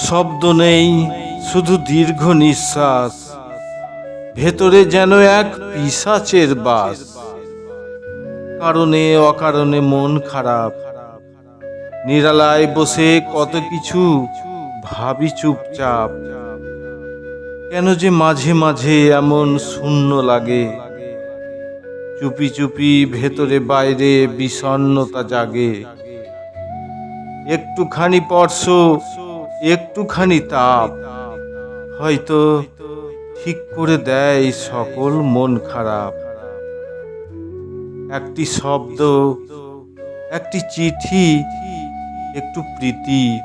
শব্দ নেই, শুধু দীর্ঘ নিঃশ্বাস। ভেতরে যেন এক পিসাচের বাস। কারণে, অকারণে মন খারাপ। নিরালায় বসে কত কিছু ভাবি চুপচাপ। কেন যে মাঝে মাঝে এমন শূন্য লাগে। চুপি চুপি ভেতরে বাইরে বিষণ্ণতা জাগে। একটুখানি স্পর্শ একটুখানি তাপ। হয়তো ঠিক করে দেয় সকল মন খারাপ। একটি শব্দ, একটি চিঠি, একটু প্রীতি।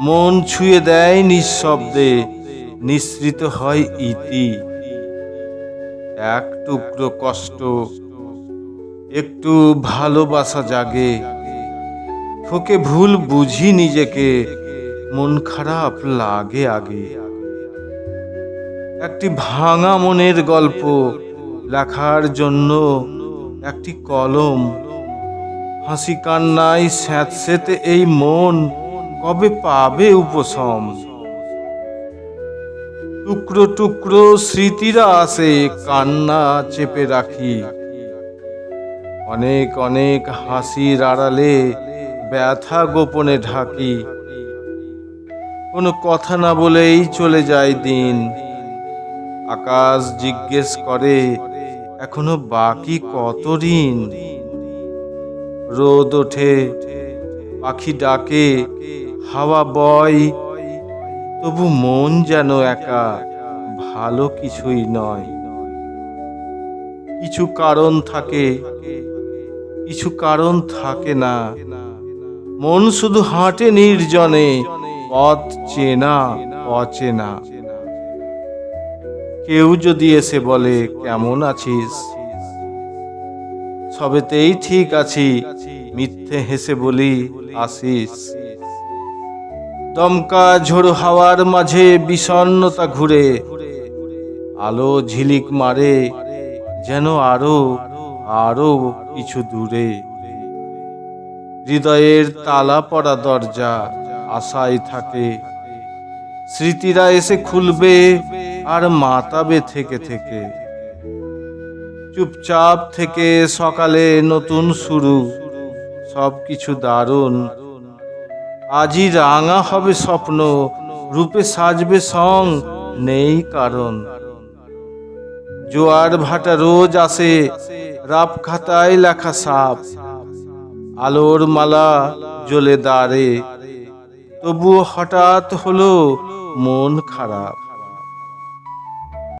মন ছুঁয়ে দেয় নিঃশব্দে, নিঃসৃত হয় ইতি। এক টুকরো কষ্ট, একটু ভালোবাসা জাগে। ঠকে ভুল বুঝি নিজেকে মন খারাপ লাগে আগে। একটি ভাঙা মনের গল্প লেখার জন্য একটি কলম। হাসি কান্নায় স্যাঁতসেতে এই মন কবে পাবে উপশম? টুকরো টুকরো স্মৃতিরা আসে কান্না চেপে রাখি। অনেক অনেক হাসির আড়ালে ব্যথা গোপনে ঢাকি। কোনো কথা না বলেই চলে যায় দিন। আকাশ জিজ্ঞেস করে, এখনও বাকি কত ঋণ? রোদ ওঠে, পাখি ডাকে, হাওয়া বয়, তবু মন যেন একা, ভালো কিছুই নয়। কিছু কারণ থাকে, কিছু কারণ থাকে না। মন শুধু হাঁটে নির্জনে পথ চেনা অচেনা। কেউ যদি এসে বলে, কেমন আছিস? সবেতেই ঠিক আছি, মিথ্যে হেসে বলি, আসিস। দমকা ঝোড়ো হাওয়ার মাঝে বিষণ্ণতা ঘুরে, আলো ঝিলিক মারে, যেন আরও আরও কিছু দূরে। হৃদয়ের তালা পড়া দরজা আশায় থাকে। স্মৃতিরা এসে খুলবে আর মাতাবে থেকে থেকে। চুপচাপ থেকে সকালে নতুন শুরু সব কিছু দারুণ। আজই রাঙা হবে স্বপ্ন, রূপে সাজবে সং, নেই কারণ। জোয়ার ভাটা রোজ আসে, রাপ খাতায় লেখা সাপ। আলোর মালা জ্বলে দাঁড়ে তবুও হঠাৎ হলো মন খারাপ।